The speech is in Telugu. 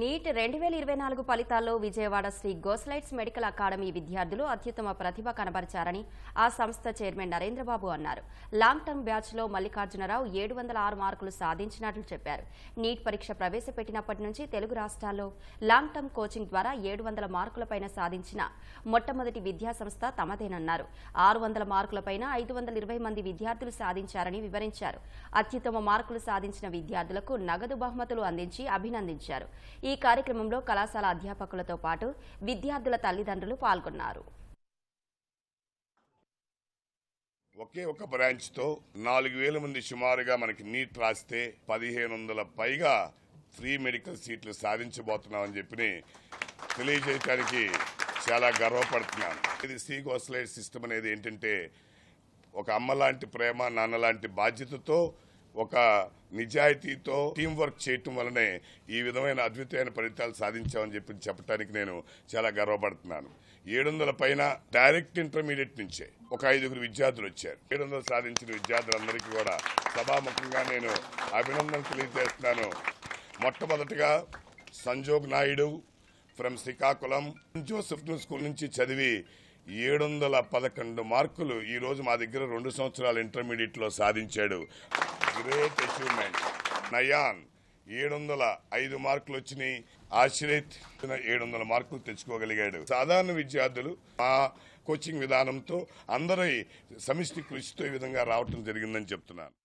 నీట్ రెండు వేల ఇరవై నాలుగు ఫలితాల్లో విజయవాడ శ్రీ గోస్లైట్స్ మెడికల్ అకాడమీ విద్యార్థులు అత్యుత్తమ ప్రతిభ కనబరిచారని ఆ సంస్థ చైర్మన్ నరేంద్రబాబు అన్నారు. లాంగ్ టర్మ్ బ్యాచ్లో మల్లికార్జునరావు ఏడు వందల ఆరు మార్కులు సాధించినట్లు చెప్పారు. నీట్ పరీక్ష ప్రవేశపెట్టినప్పటి నుంచి తెలుగు రాష్ట్రాల్లో లాంగ్ టర్మ్ కోచింగ్ ద్వారా ఏడు వందల మార్కులపైన సాధించిన మొట్టమొదటి విద్యా సంస్థ తమదేనన్నారు. ఆరు వందల మార్కులపైన ఐదు వందల ఇరవై మంది విద్యార్థులు సాధించారని వివరించారు. అత్యుత్తమ మార్కులు సాధించిన విద్యార్థులకు నగదు బహుమతులు అందించి అభినందించారు. ఈ కార్యక్రమంలో కళాశాల అధ్యాపకులతో పాటు విద్యార్థుల తల్లిదండ్రులు పాల్గొన్నారు. ఒకే ఒక బ్రాంచ్తో నాలుగు వేల మంది సుమారుగా మనకి నీట్ రాస్తే పదిహేను వందల పైగా ఫ్రీ మెడికల్ సీట్లు సాధించబోతున్నామని చెప్పి తెలియజేయడానికి చాలా గర్వపడుతున్నాను. ఇది సి గోస్లైడ్ సిస్టమ్ అనేది ఏంటంటే ఒక అమ్మ లాంటి ప్రేమ నాన్న లాంటి బాధ్యతతో ఒక నిజాయితీతో టీం వర్క్ చేయటం వలనే ఈ విధమైన అద్వితీయమైన ఫలితాలు సాధించామని చెప్పి చెప్పడానికి నేను చాలా గర్వపడుతున్నాను. ఏడు వందల పైన డైరెక్ట్ ఇంటర్మీడియట్ నుంచే ఒక ఐదుగురు విద్యార్థులు వచ్చారు. ఏడు వందలు సాధించిన విద్యార్థులందరికీ కూడా సభాముఖంగా నేను అభినందనలు తెలియజేస్తున్నాను. మొట్టమొదటిగా Sanjog Naidu from Srikakulam Joseph school నుంచి చదివి ఏడు వందల పదకొండు మార్కులు ఈ రోజు మా దగ్గర రెండు సంవత్సరాల ఇంటర్మీడియట్లో సాధించాడు. గ్రేట్ అచీవ్మెంట్ నయాన్ ఏడు వందల ఐదు మార్కులు వచ్చినాయి. ఆశ్రయిత్ ఏడు వందల మార్కులు తెచ్చుకోగలిగాడు. సాధారణ విద్యార్థులు మా కోచింగ్ విధానంతో అందరూ సమిష్టి కృషితో ఈ విధంగా రావటం జరిగిందని చెప్తున్నాను.